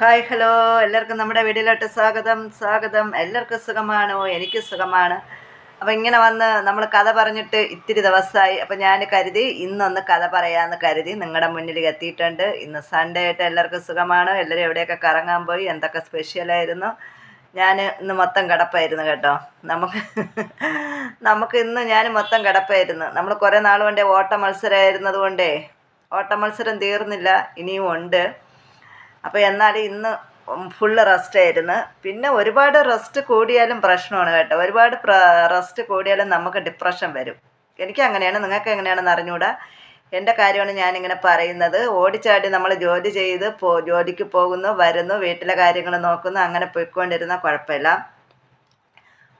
Hi hello. എല്ലാവർക്കും നമ്മുടെ വീഡിയോയിലോട്ട് സ്വാഗതം. സ്വാഗതം. എല്ലാവർക്കും സുഖമാണോ? എനിക്ക് സുഖമാണ്. അപ്പം ഇങ്ങനെ വന്ന് നമ്മൾ കഥ പറഞ്ഞിട്ട് ഇത്തിരി ദിവസമായി അപ്പം ഞാൻ കരുതി ഇന്നൊന്ന് കഥ പറയാമെന്ന് കരുതി നിങ്ങളുടെ മുന്നിൽ എത്തിയിട്ടുണ്ട്. ഇന്ന് സൺഡേ ആയിട്ട് എല്ലാവർക്കും സുഖമാണ്? എല്ലാവരും എവിടെയൊക്കെ കറങ്ങാൻ പോയി? എന്തൊക്കെ സ്പെഷ്യലായിരുന്നു ഞാൻ ഇന്ന് മൊത്തം കിടപ്പായിരുന്നു കേട്ടോ. നമുക്ക് നമുക്ക് ഇന്ന് ഞാൻ മൊത്തം കിടപ്പായിരുന്നു. നമ്മൾ കുറേ നാൾ കൊണ്ടേ ഓട്ട മത്സരമായിരുന്നത് കൊണ്ടേ ഓട്ട മത്സരം തീർന്നില്ല. ഇനിയും ഉണ്ട്. അപ്പോൾ എന്നാൽ ഇന്ന് ഫുള്ള് റെസ്റ്റ് ആയിരുന്നു. പിന്നെ ഒരുപാട് റെസ്റ്റ് കൂടിയാലും പ്രശ്നമാണ് കേട്ടോ. ഒരുപാട് റെസ്റ്റ് കൂടിയാലും നമുക്ക് ഡിപ്രഷൻ വരും. എനിക്ക് അങ്ങനെയാണ് നിങ്ങൾക്ക് എങ്ങനെയാണെന്ന് അറിഞ്ഞുകൂടാ എന്റെ കാര്യമാണ് ഞാനിങ്ങനെ പറയുന്നത്. ഓടിച്ചാടി നമ്മൾ ജോലി ചെയ്ത് പോ ജോലിക്ക് പോകുന്നു വരുന്നു വീട്ടിലെ കാര്യങ്ങൾ നോക്കുന്നു അങ്ങനെ പോയിക്കൊണ്ടിരുന്ന കുഴപ്പമില്ല.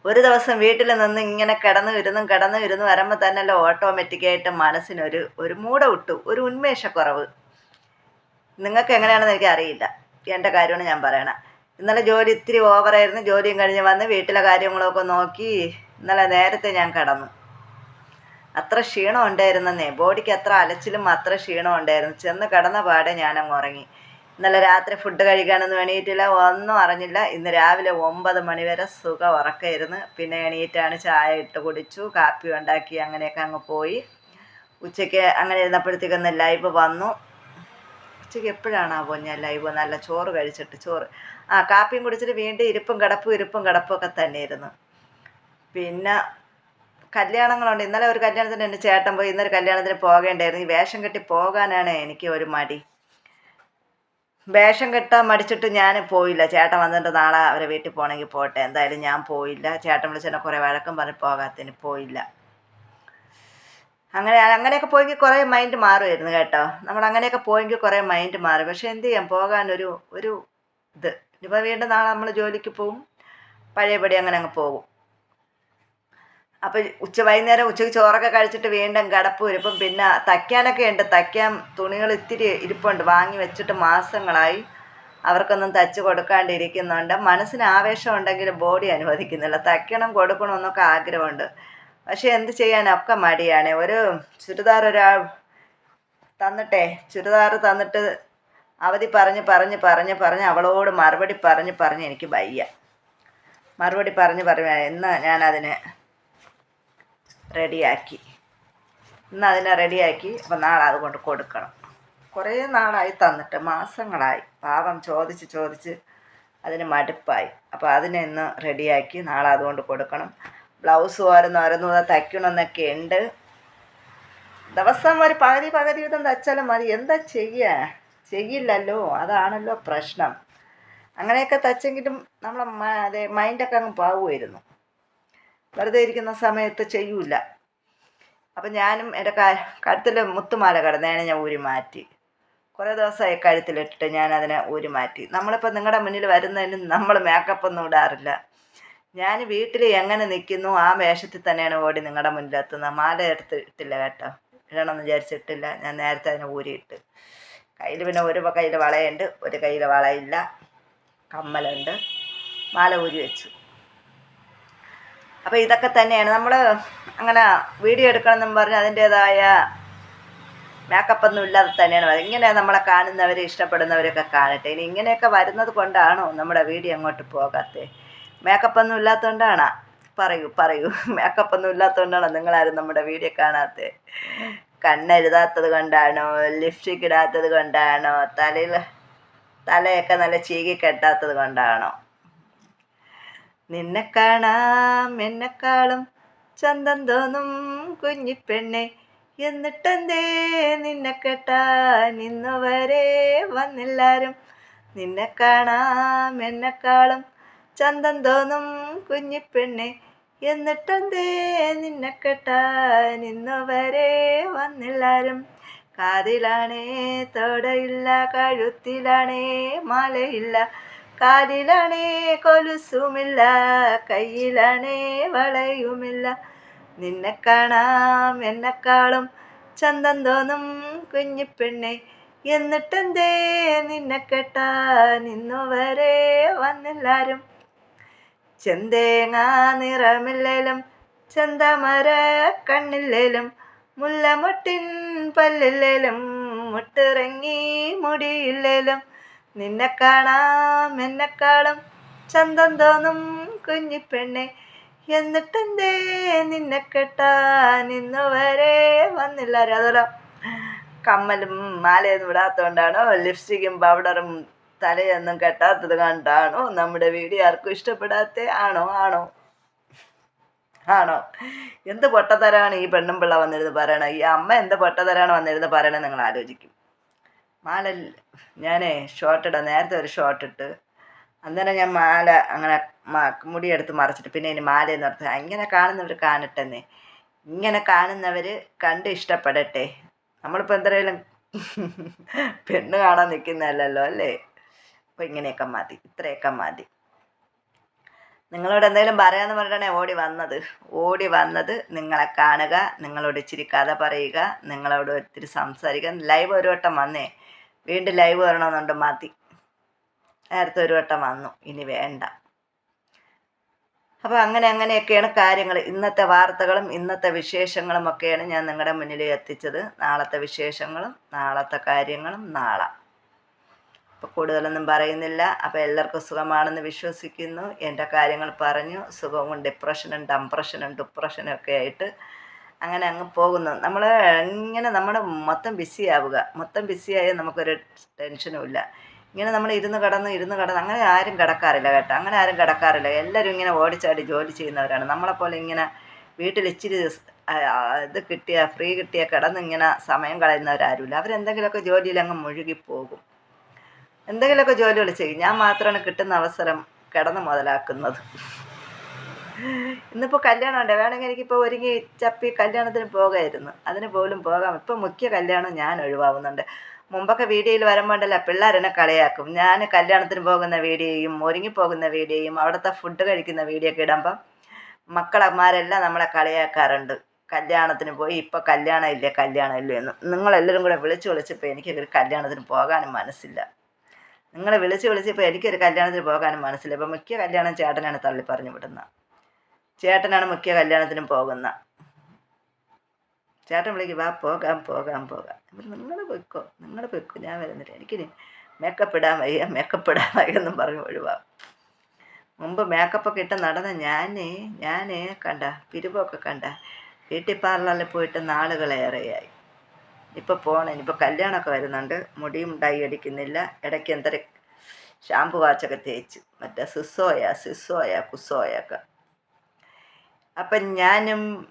ഒരു ദിവസം വീട്ടിൽ നിന്ന് ഇങ്ങനെ കിടന്നു ഇരുന്നും കിടന്നു ഇരുന്ന് വരുമ്പോൾ തന്നെ ഓട്ടോമാറ്റിക്കായിട്ട് മനസ്സിനൊരു ഒരു മൂട വിട്ടു. ഒരു ഉന്മേഷക്കുറവ്. നിങ്ങൾക്ക് എങ്ങനെയാണെന്ന് എനിക്ക് അറിയില്ല. എന്റെ കാര്യമാണ് ഞാൻ പറയണത് ഇന്നലെ ജോലി ഇത്തിരി ഓവറായിരുന്നു ജോലിയും കഴിഞ്ഞ് വന്ന് വീട്ടിലെ കാര്യങ്ങളൊക്കെ നോക്കി ഇന്നലെ നേരത്തെ ഞാൻ കടന്നു. അത്ര ക്ഷീണം ഉണ്ടായിരുന്നെന്നേ. ബോഡിക്ക് അത്ര അലച്ചിലും അത്ര ക്ഷീണം ഉണ്ടായിരുന്നു. ചെന്ന് കിടന്ന പാടെ ഞാനങ്ങ് ഉറങ്ങി. ഇന്നലെ രാത്രി ഫുഡ് കഴിക്കാനൊന്നും എണീറ്റില്ല. ഒന്നും അറിഞ്ഞില്ല. ഇന്ന് രാവിലെ ഒമ്പത് മണി വരെ സുഖം ഉറക്കായിരുന്നു. പിന്നെ എണീറ്റാണ് ചായ ഇട്ട് കുടിച്ചു. കാപ്പി ഉണ്ടാക്കി അങ്ങനെയൊക്കെ അങ്ങ് പോയി. ഉച്ചയ്ക്ക് അങ്ങനെ ഇരുന്നപ്പോഴത്തേക്കൊന്ന് ലൈവ് വന്നു. ഉച്ചയ്ക്ക് എപ്പോഴാണാവോ ഞാൻ ലൈവ് നല്ല ചോറ് കഴിച്ചിട്ട് ചോറ്. ആ കാപ്പിയും കുടിച്ചിട്ട് വീണ്ടും ഇരിപ്പും കിടപ്പും ഇരിപ്പും കിടപ്പും തന്നെയായിരുന്നു. പിന്നെ കല്യാണങ്ങളുണ്ട്. ഇന്നലെ ഒരു കല്യാണത്തിന് എന്റെ ചേട്ടൻ പോയി ഇന്നൊരു കല്യാണത്തിന് പോകേണ്ടായിരുന്നു. ഈ വേഷം കെട്ടി പോകാനാണ് എനിക്ക് ഒരു മടി. വേഷം കെട്ടാൻ മടിച്ചിട്ട് ഞാൻ പോയില്ല. ചേട്ടൻ വന്നിട്ട് നാളെ അവരെ വീട്ടിൽ പോകണമെങ്കിൽ പോട്ടെ. എന്തായാലും ഞാൻ പോയില്ല. ചേട്ടൻ വിളിച്ചെന്നെ കുറേ വഴക്കം പറഞ്ഞ് പോകാത്തതിന് പോയില്ല. അങ്ങനെ അങ്ങനെയൊക്കെ പോയെങ്കിൽ കുറേ മൈൻഡ് മാറുമായിരുന്നു കേട്ടോ. നമ്മൾ അങ്ങനെയൊക്കെ പോയെങ്കിൽ കുറേ മൈൻഡ് മാറും. പക്ഷേ എന്ത് ചെയ്യാം? പോകാനൊരു ഒരു ഇത്. ഇനിയിപ്പോൾ വീണ്ടും നാളെ നമ്മൾ ജോലിക്ക് പോവും. പഴയപടി അങ്ങനെ അങ്ങ് പോകും. അപ്പോൾ ഉച്ച വൈകുന്നേരം ഉച്ചയ്ക്ക് ചോറൊക്കെ കഴിച്ചിട്ട് വീണ്ടും കിടപ്പ് ഇരിപ്പം പിന്നെ തയ്ക്കാനൊക്കെ ഉണ്ട്. തയ്ക്കാൻ തുണികൾ ഇത്തിരി ഇരിപ്പുണ്ട്. വാങ്ങി വെച്ചിട്ട് മാസങ്ങളായി അവർക്കൊന്നും തച്ച് കൊടുക്കാണ്ടിരിക്കുന്നുണ്ട്. മനസ്സിന് ആവേശം ഉണ്ടെങ്കിൽ ബോഡി അനുവദിക്കുന്നില്ല. തയ്ക്കണം കൊടുക്കണം എന്നൊക്കെ ആഗ്രഹമുണ്ട്. പക്ഷേ എന്ത് ചെയ്യാനൊക്കെ മടിയാണ്. ഒരു ചുരിദാർ ഒരാൾ തന്നിട്ടെ ചുരിദാർ തന്നിട്ട് അവധി പറഞ്ഞ് പറഞ്ഞ് പറഞ്ഞ് പറഞ്ഞ് അവളോട് മറുപടി പറഞ്ഞ് പറഞ്ഞ് എനിക്ക് വയ്യ. മറുപടി പറഞ്ഞ് പറഞ്ഞ ഇന്ന് ഞാനതിനെ റെഡിയാക്കി. ഇന്ന് അതിനെ റെഡിയാക്കി. അപ്പം നാളെ അതുകൊണ്ട് കൊടുക്കണം. കുറേ നാളായി തന്നിട്ട് മാസങ്ങളായി. പാവം ചോദിച്ച് ചോദിച്ച് അതിന് മടുപ്പായി. അപ്പോൾ അതിനെ ഇന്ന് റെഡിയാക്കി നാളെ അതുകൊണ്ട് കൊടുക്കണം. ബ്ലൗസ് ഓരോന്ന് ഓരോന്ന് തയ്ക്കണമെന്നൊക്കെ ഉണ്ട്. ദിവസം ഒരു പകുതി പകുതി വീതം തച്ചാലും മതി. എന്താ ചെയ്യുക ചെയ്യില്ലല്ലോ. അതാണല്ലോ പ്രശ്നം. അങ്ങനെയൊക്കെ തച്ചെങ്കിലും നമ്മളെ അതെ മൈൻഡൊക്കെ അങ്ങ് പാവുമായിരുന്നു. വെറുതെ ഇരിക്കുന്ന സമയത്ത് ചെയ്യൂല. അപ്പം ഞാനും എന്റെ കഴുത്തിൽ മുത്തുമാല കിടന്നതിനെ ഞാൻ ഊരി മാറ്റി. കുറേ ദിവസമായി കഴുത്തിലിട്ടിട്ട് ഞാൻ അതിനെ ഊരി മാറ്റി. നമ്മളിപ്പോൾ നിങ്ങളുടെ മുന്നിൽ വരുന്നതിന് നമ്മൾ മേക്കപ്പ് ഒന്നും ഇടാറില്ല. ഞാൻ വീട്ടിൽ എങ്ങനെ നിൽക്കുന്നു ആ വേഷത്തിൽ തന്നെയാണ് ഓടി നിങ്ങളുടെ മുന്നിലെത്തുന്നത് മാല എടുത്ത് ഇട്ടില്ല കേട്ടോ. ഇടണമെന്ന് വിചാരിച്ചിട്ടില്ല. ഞാൻ നേരത്തെ അതിനെ ഊരിയിട്ട്. കയ്യിൽ പിന്നെ ഒരു കയ്യിൽ വളയുണ്ട് ഒരു കയ്യിൽ വളയില്ല. കമ്മലുണ്ട്. മാല ഊരി വെച്ചു. അപ്പോൾ ഇതൊക്കെ തന്നെയാണ്. നമ്മൾ അങ്ങനെ വീഡിയോ എടുക്കണമെന്നും പറഞ്ഞ് അതിന്റേതായ മേക്കപ്പൊന്നും ഇല്ലാതെ തന്നെയാണ് ഇങ്ങനെ നമ്മളെ കാണുന്നവർ ഇഷ്ടപ്പെടുന്നവരൊക്കെ കാണട്ടെ. ഇനി ഇങ്ങനെയൊക്കെ വരുന്നത് കൊണ്ടാണോ നമ്മുടെ വീഡിയോ അങ്ങോട്ട് പോകാത്തത്? മേക്കപ്പൊന്നും ഇല്ലാത്തതുകൊണ്ടാണോ പറയൂ പറയൂ. മേക്കപ്പൊന്നും ഇല്ലാത്തതുകൊണ്ടാണോ നിങ്ങളാരും നമ്മുടെ വീഡിയോ കാണാത്തത് കണ്ണെഴുതാത്തത് കൊണ്ടാണോ? ലിപ്സ്റ്റിക് ഇടാത്തത് കൊണ്ടാണോ? തലയിൽ തലയൊക്കെ നല്ല ചീകി കെട്ടാത്തത് കൊണ്ടാണോ? നിന്നെ കാണാം എന്നെക്കാളും ചന്തം തോന്നും കുഞ്ഞിപ്പെണ്ണെ എന്നിട്ടെന്തേ നിന്നെ കെട്ടാൻ ഇന്നുവരെ വന്നെല്ലാരും. നിന്നെ കാണാം എന്നെക്കാളും ചന്തം തോന്നും കുഞ്ഞിപ്പെണ്ണെ എന്നിട്ടെന്തേ നിന്നെ കേട്ടാൻ ഇന്നുവരെ വന്നെല്ലാരും. കാതിലാണേ തോടയില്ല കഴുത്തിലാണേ മാലയില്ല. കാലിലാണേ കൊലുസുമില്ല കയ്യിലാണേ വളയുമില്ല. നിന്നെ കാണാം എന്നെക്കാളും ചന്തം തോന്നും കുഞ്ഞിപ്പെണ്ണെ എന്നിട്ടെന്തേ നിന്നെ കേട്ടാൻ ഇന്നുവരെ വന്നെല്ലാരും. ചെന്തേങ്ങ നിറമില്ലേലും ചെന്തമര കണ്ണില്ലേലും മുല്ലമുട്ടിൻ പല്ലില്ലേലും മുട്ടിറങ്ങി മുടിയില്ലേലും നിന്നെ കാണാം എന്നെക്കാളും ചന്തം തോന്നും കുഞ്ഞിപ്പെണ്ണെ എന്നിട്ടെന്തേ നിന്നെ കെട്ടാൻ ഇന്ന് വരെ വന്നില്ല അതുപോലെ കമ്മലും മാലയൊന്നും ഇടാത്തോണ്ടാണോ ലിപ്സ്റ്റിക്കും പൗഡറും തലയൊന്നും കെട്ടാത്തത് കണ്ടാണോ? നമ്മുടെ വീഡിയോ ആർക്കും ഇഷ്ടപ്പെടാത്ത? ആണോ? ആണോ? ആണോ? എന്ത് പൊട്ടത്തരാണ് ഈ പെണ്ണും പിള്ള വന്നിരുന്ന് പറയണത് ഈ അമ്മ എന്ത് പൊട്ടത്തരാണ് വന്നിരുന്ന് പറയണത് നിങ്ങൾ ആലോചിക്കും. മാല ഞാനേ ഷോർട്ട് ഇടാം. നേരത്തെ ഒരു ഷോർട്ട് ഇട്ട്. അന്നേരം ഞാൻ മാല അങ്ങനെ മുടിയെടുത്ത് മറച്ചിട്ട് പിന്നെ ഇനി മാല എന്ന് പറഞ്ഞത് ഇങ്ങനെ കാണുന്നവർ കാണട്ടെന്നേ. ഇങ്ങനെ കാണുന്നവർ കണ്ട് ഇഷ്ടപ്പെടട്ടെ. നമ്മളിപ്പോൾ എന്തായാലും പെണ്ണ് കാണാൻ നിൽക്കുന്നതല്ലല്ലോ അല്ലേ? അപ്പോൾ ഇങ്ങനെയൊക്കെ മതി ഇത്രയൊക്കെ മതി. നിങ്ങളോട് എന്തെങ്കിലും പറയാന്ന് പറഞ്ഞിട്ടാണ് ഓടി വന്നത്. ഓടി വന്നത് നിങ്ങളെ കാണുക നിങ്ങളോട് ഇച്ചിരി കഥ പറയുക നിങ്ങളോട് ഒത്തിരി സംസാരിക്കുക. ലൈവ് ഒരു വട്ടം വന്നേ വീണ്ടും ലൈവ് വരണമെന്നുണ്ട് മതി. നേരത്തെ ഒരു വട്ടം വന്നു ഇനി വേണ്ട. അപ്പോൾ അങ്ങനെ അങ്ങനെയൊക്കെയാണ് കാര്യങ്ങൾ. ഇന്നത്തെ വാർത്തകളും ഇന്നത്തെ വിശേഷങ്ങളും ഒക്കെയാണ് ഞാൻ നിങ്ങളുടെ മുന്നിൽ എത്തിച്ചത്. നാളത്തെ വിശേഷങ്ങളും നാളത്തെ കാര്യങ്ങളും നാളെ. അപ്പോൾ കൂടുതലൊന്നും പറയുന്നില്ല. അപ്പോൾ എല്ലാവർക്കും സുഖമാണെന്ന് വിശ്വസിക്കുന്നു. എന്റെ കാര്യങ്ങൾ പറഞ്ഞു. സുഖവും ഡിപ്രഷനും ഡംപ്രഷനും ഡിപ്രഷനും ഒക്കെ ആയിട്ട് അങ്ങനെ അങ്ങ് പോകുന്നു. നമ്മൾ ഇങ്ങനെ നമ്മൾ മൊത്തം ബിസി ആവുക. മൊത്തം ബിസിയായാൽ നമുക്കൊരു ടെൻഷനും ഇല്ല. ഇങ്ങനെ നമ്മൾ ഇരുന്ന് കടന്ന് ഇരുന്ന് കടന്ന് അങ്ങനെ ആരും കിടക്കാറില്ല കേട്ടോ. അങ്ങനെ ആരും കിടക്കാറില്ല. എല്ലാവരും ഇങ്ങനെ ഓടിച്ചാടി ജോലി ചെയ്യുന്നവരാണ്. നമ്മളെപ്പോലെ ഇങ്ങനെ വീട്ടിൽ ഇച്ചിരി ഇത് കിട്ടിയ ഫ്രീ കിട്ടിയ കിടന്ന് ഇങ്ങനെ സമയം കളയുന്നവരാരുമില്ല. അവരെന്തെങ്കിലുമൊക്കെ ജോലിയിൽ അങ്ങ് മുഴുകിപ്പോകും എന്തെങ്കിലുമൊക്കെ ജോലികൾ ചെയ്യും ഞാൻ മാത്രമാണ് കിട്ടുന്ന അവസരം കിടന്ന് മുതലാക്കുന്നത്. ഇന്നിപ്പോൾ കല്യാണം ഉണ്ട്. വേണമെങ്കിൽ എനിക്കിപ്പോൾ ഒരുങ്ങി ചപ്പി കല്യാണത്തിന് പോകായിരുന്നു. അതിന് പോലും പോകാം. ഇപ്പം മുഖ്യ കല്യാണം ഞാൻ ഒഴിവാകുന്നുണ്ട് മുമ്പൊക്കെ വീഡിയോയിൽ വരുമ്പോണ്ടല്ല പിള്ളേരെന്നെ കളിയാക്കും. ഞാൻ കല്യാണത്തിന് പോകുന്ന വീഡിയോയും ഒരുങ്ങി പോകുന്ന വീഡിയോയും അവിടുത്തെ ഫുഡ് കഴിക്കുന്ന വീഡിയോ ഒക്കെ ഇടുമ്പം മക്കളമാരെല്ലാം നമ്മളെ കളിയാക്കാറുണ്ട്. കല്യാണത്തിന് പോയി ഇപ്പോൾ കല്യാണം ഇല്ലേ കല്യാണം ഇല്ലേ എന്ന്. നിങ്ങളെല്ലാവരും കൂടെ വിളിച്ചു വിളിച്ചപ്പോൾ എനിക്കൊരു കല്യാണത്തിന് പോകാനും മനസ്സില്ല. നിങ്ങളെ വിളിച്ച് വിളിച്ചപ്പോൾ എനിക്കൊരു കല്യാണത്തിന് പോകാനും മനസ്സില്ല ഇപ്പം മുഖ്യ കല്യാണം ചേട്ടനാണ് തള്ളി പറഞ്ഞു വിടുന്നത് ചേട്ടനാണ് മുഖ്യ കല്യാണത്തിനും പോകുന്ന. ചേട്ടൻ വിളിക്കും വാ പോകാം പോകാം പോകാം. നിങ്ങൾ പൊയ്ക്കോ. നിങ്ങൾ പൊയ്ക്കോ. ഞാൻ വരുന്നില്ല. എനിക്ക് മേക്കപ്പ് ഇടാൻ വയ്യ. മേക്കപ്പ് ഇടാൻ വയ്യ എന്നും പറഞ്ഞ് ഒഴിവാകും മുമ്പ് മേക്കപ്പൊക്കെ ഇട്ട് നടന്ന ഞാനേ ഞാനേ കണ്ട പിരിവൊക്കെ കണ്ട ബ്യൂട്ടി പാർലറിൽ പോയിട്ട് നാളുകളേറെയായി. ഇപ്പോൾ പോകണം ഇനിയിപ്പോൾ കല്യാണമൊക്കെ വരുന്നുണ്ട്. മുടിയും ഡൈ അടിക്കുന്നില്ല. ഇടയ്ക്ക് എന്തൊരു ഷാമ്പു വാച്ചൊക്കെ തേച്ച്. മറ്റേ സിസോയ സിസോയ കുസോയൊക്കെ അപ്പം ഞാനും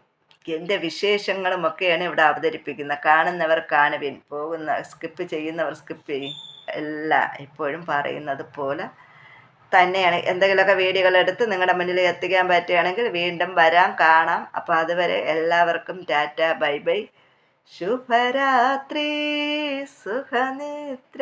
എന്റെ വിശേഷങ്ങളും ഒക്കെയാണ് ഇവിടെ അവതരിപ്പിക്കുന്നത്. കാണുന്നവർ കാണുവിൻ. പോകുന്ന സ്കിപ്പ് ചെയ്യുന്നവർ സ്കിപ്പ് ചെയ്യും. എല്ലാം ഇപ്പോഴും പറയുന്നത് പോലെ തന്നെയാണ്. എന്തെങ്കിലുമൊക്കെ വീഡിയോകൾ എടുത്ത് നിങ്ങളുടെ മുന്നിൽ എത്തിക്കാൻ പറ്റുകയാണെങ്കിൽ വീണ്ടും വരാം കാണാം. അപ്പോൾ അതുവരെ എല്ലാവർക്കും ടാറ്റ ബൈ ബൈ. ശുഭരാത്രി സുഖനിദ്ര.